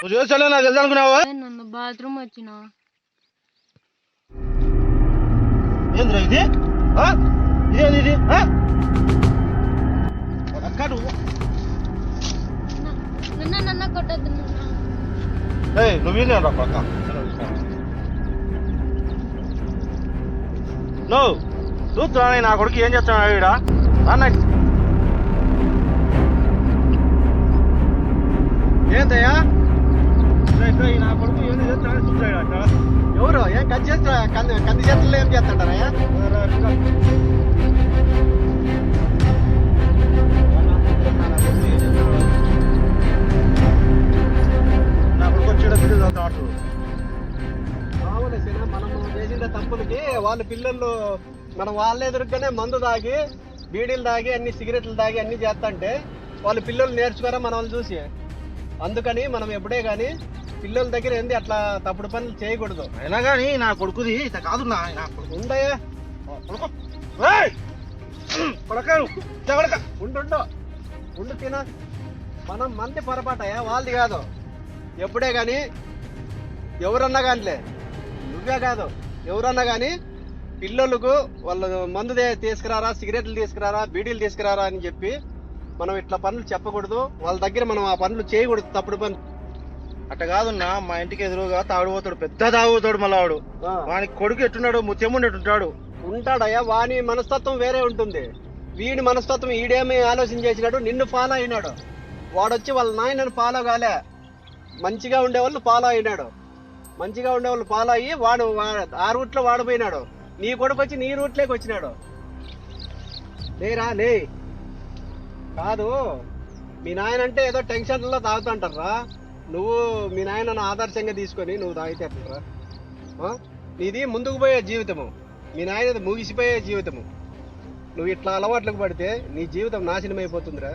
చేస్తాడో నాకు తెలుసు అనుకున్నావా? నన్ను బాత్రూమ్ వచ్చిన. ఏంద్రా ఇది? ఇదేంది ఇది? అక్కడు నన్న నన్న కొట్టద్దు ఏయ్ నువ్వు వీళ్ళే రా పక్క నువ్వు చూస్తున్నా నా కొడుకు ఏం చేస్తున్నాడు ఈడ అన్న ఏందయ్యా? ఇట్లా నా కొడుకు ఏం చేస్తాడు చూసాడు అక్కడ ఎవరు? ఏం కంది చేస్తా కంది కంది చేతుల్లో ఏం చేస్తుంటారా నా కొడుకు వచ్చాడు వీడియో చదువుతాడు మనము చేసిన తప్పులకి. వాళ్ళ పిల్లలు మనం వాళ్ళ ఎదురుగానే మందు తాగి బీడీలు తాగి అన్ని సిగరెట్లు తాగి అన్ని చేస్తుంటే వాళ్ళ పిల్లలు నేర్చుకోరా మనల్ని చూసి? అందుకని మనం ఎప్పుడే కానీ పిల్లల దగ్గర ఏంది అట్లా తప్పుడు పనులు చేయకూడదు. అయినా కానీ నా కొడుకుది ఇంత కాదు నా నా కొడుకు ఉండయా. కొడుకు కొడక ఉండు ఉండు. తిన. మనం మంది పొరపాటయా వాళ్ళది కాదు. ఎప్పుడే కానీ ఎవరన్నా కానిలే నువ్వే కాదు. ఎవరన్నా కానీ పిల్లలకు వాళ్ళు మందు తీసుకురారా సిగరెట్లు తీసుకురారా బీడీలు తీసుకురారా అని చెప్పి మనం ఇట్లా పనులు చెప్పకూడదు. వాళ్ళ దగ్గర మనం ఆ పనులు చేయకూడదు తప్పుడు పనులు. అట్ట కాదున్నా మా ఇంటికి ఎదురుగా తాగుబోతాడు పెద్ద తాగుబోతాడు మళ్ళా వాడు. ఆ, వానికి కొడుకు ఎట్టున్నాడు ముత్యముండి ఎట్టుంటాడు? ఉంటాడయ్యా వాని మనస్తత్వం వేరే ఉంటుంది. వీడి మనస్తత్వం ఈడేమి ఆలోచన చేసినాడు నిన్ను ఫాలో అయినాడు. వాడొచ్చి వాళ్ళ నాయనను ఫాలో కాలే. మంచిగా ఉండేవాళ్ళు ఫాలో అయినాడు. మంచిగా ఉండేవాళ్ళు ఫాలో అయ్యి వాడు ఆ రూట్లో వాడు పోయినాడు. నీ కొడుకు వచ్చి నీ రూట్లోకి వచ్చినాడు. లేరా లే కాదు మీ నాయన అంటే ఏదో టెన్షన్లో తాగుతుంటారా? నువ్వు మీ నాయనను ఆదర్శంగా తీసుకొని నువ్వు తాగితే ఎట్లరా నీది ముందుకు పోయే జీవితము. మీ నాయనది ముగిసిపోయే జీవితము. నువ్వు ఇట్లా అలవాట్లకు పడితే నీ జీవితం నాశనం అయిపోతుందిరా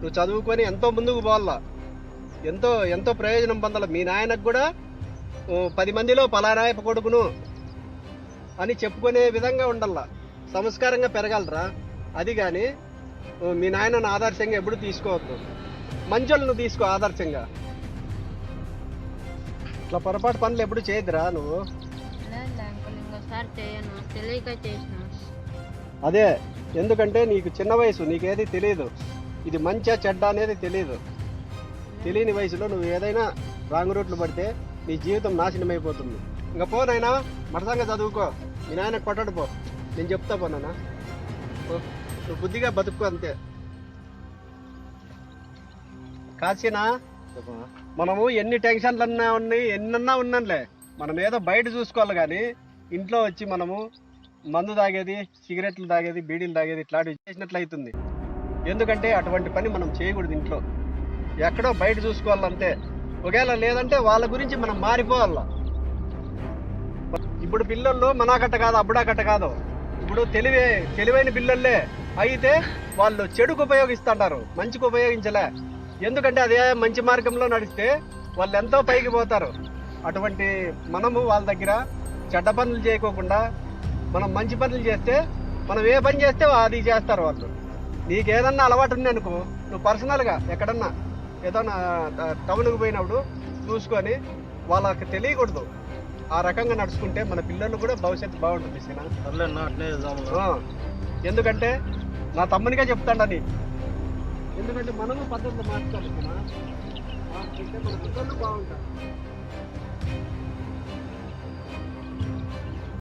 నువ్వు చదువుకొని ఎంతో ముందుకు పోవాలా? ఎంతో ఎంతో ప్రయోజనం పొందాలి? మీ నాయనకు కూడా పది మందిలో పలానాయప కొడుకును అని చెప్పుకునే విధంగా ఉండాలా? సంస్కారంగా పెరగలరా? అది కానీ మీ నాయనను ఆదర్శంగా ఎప్పుడు తీసుకోవద్దు. మంచోళ్ళను తీసుకో ఆదర్శంగా. ఇట్లా పొరపాటు పనులు ఎప్పుడు చేయొద్దురా నువ్వు? అదే ఎందుకంటే నీకు చిన్న వయసు నీకేది తెలియదు ఇది మంచా చెడ్డ అనేది తెలియదు తెలియని వయసులో నువ్వు ఏదైనా రాంగ్ రూట్లు పడితే నీ జీవితం నాశనం అయిపోతుంది. ఇంకా పో నాయనా మరసంగా చదువుకో. మీ నాయన కొట్టడు పో. నేను చెప్తా పో నాన్న పో. నువ్వు బుద్ధిగా బతుక్కో అంతే. కాశీనా? మనము ఎన్ని టెన్షన్లు అన్నా ఉన్నాయి ఎన్నన్నా ఉన్నాంలే మనం ఏదో బయట చూసుకోవాలి కానీ ఇంట్లో వచ్చి మనము మందు తాగేది సిగరెట్లు తాగేది బీడీలు తాగేది ఇట్లాంటివి చేసినట్లు అవుతుంది. ఎందుకంటే అటువంటి పని మనం చేయకూడదు ఇంట్లో. ఎక్కడో బయట చూసుకోవాలంతే. ఒకవేళ లేదంటే వాళ్ళ గురించి మనం మారిపోవాల. ఇప్పుడు పిల్లల్లో మనాకట్ట కాదు అబ్బుడాకట్ట కాదు. ఇప్పుడు తెలివే తెలివైన పిల్లల్లే అయితే వాళ్ళు చెడుకు ఉపయోగిస్తుంటారు మంచికి ఉపయోగించలే. ఎందుకంటే అదే మంచి మార్గంలో నడిస్తే వాళ్ళు ఎంతో పైకి పోతారు. అటువంటి మనము వాళ్ళ దగ్గర చెడ్డ పనులు చేయకోకుండా మనం మంచి పనులు చేస్తే మనం ఏ పని చేస్తే అది చేస్తారు వాళ్ళు. నీకు ఏదన్నా అలవాటు ఉంది అనుకో నువ్వు పర్సనల్గా ఎక్కడన్నా ఏదన్నా టౌన్కి పోయినప్పుడు చూసుకొని వాళ్ళకి తెలియకూడదు. ఆ రకంగా నడుచుకుంటే మన పిల్లలు కూడా భవిష్యత్తు బాగుంటుంది ఎందుకంటే నా తమ్మునిగా చెప్తాడని ఎందుకంటే మనము పద్ధతులు మార్చుకోవాలి సీనా. మార్చుకుంటే మన పిల్లలు బాగుంటారు